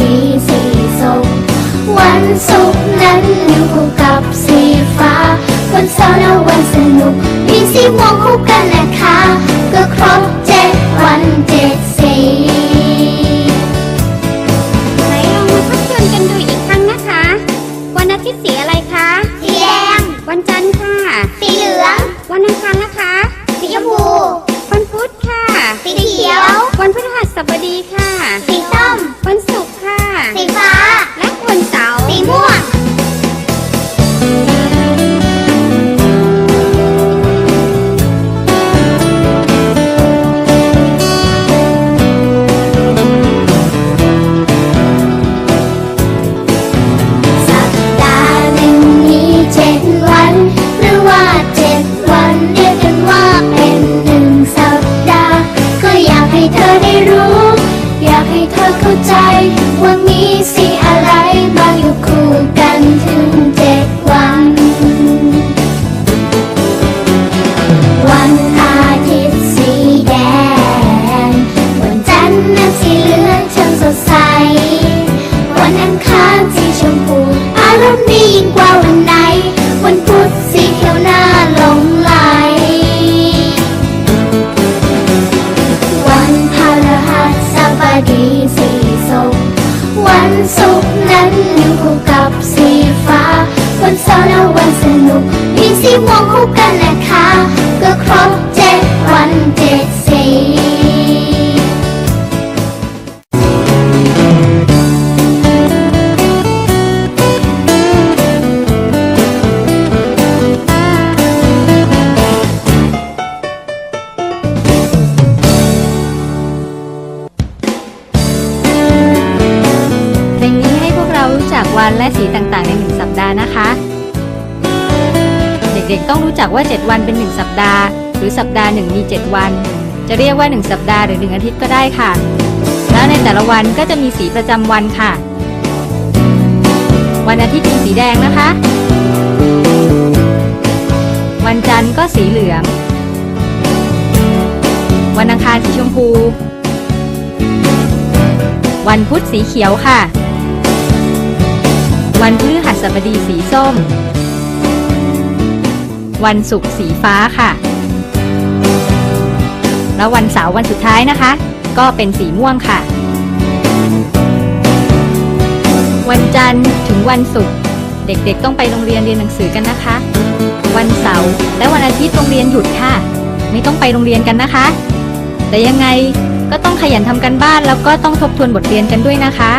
ดีสีส้มวันสุกนั้นอยู่คู่กับสี ใจว่ามีสิ มีสีม่วงคู่กันนะค่ะก็ครบเจ็ดวันเจ็ดสีเพลงนี้ให้พวกเรารู้จักวันและสีต่าง ด็กๆ ต้องรู้จักว่า 7 วันเป็น 1 สัปดาห์ หรือสัปดาห์หนึ่งมี 7 วัน จะเรียกว่า 1 สัปดาห์หรือ 1 อาทิตย์ก็ได้ค่ะ แล้วในแต่ละวันก็จะมีสีประจำวันค่ะ วันอาทิตย์มีสีแดงนะคะ วันจันทร์ก็สีเหลือง วันอังคารสีชมพู วันพุธสีเขียวค่ะ วันพฤหัสบดีสีส้ม วันศุกร์สีฟ้าค่ะ แล้ววันเสาร์วันสุดท้ายนะคะ ก็เป็นสีม่วงค่ะ วันจันทร์ถึงวันศุกร์เด็กๆต้องไปโรงเรียนเรียนหนังสือกันนะคะ วันเสาร์และวันอาทิตย์โรงเรียนหยุดค่ะ ไม่ต้องไปโรงเรียนกันนะคะ แต่ยังไงก็ต้องขยันทำกันบ้านแล้วก็ต้องทบทวนบทเรียนกันด้วยนะคะ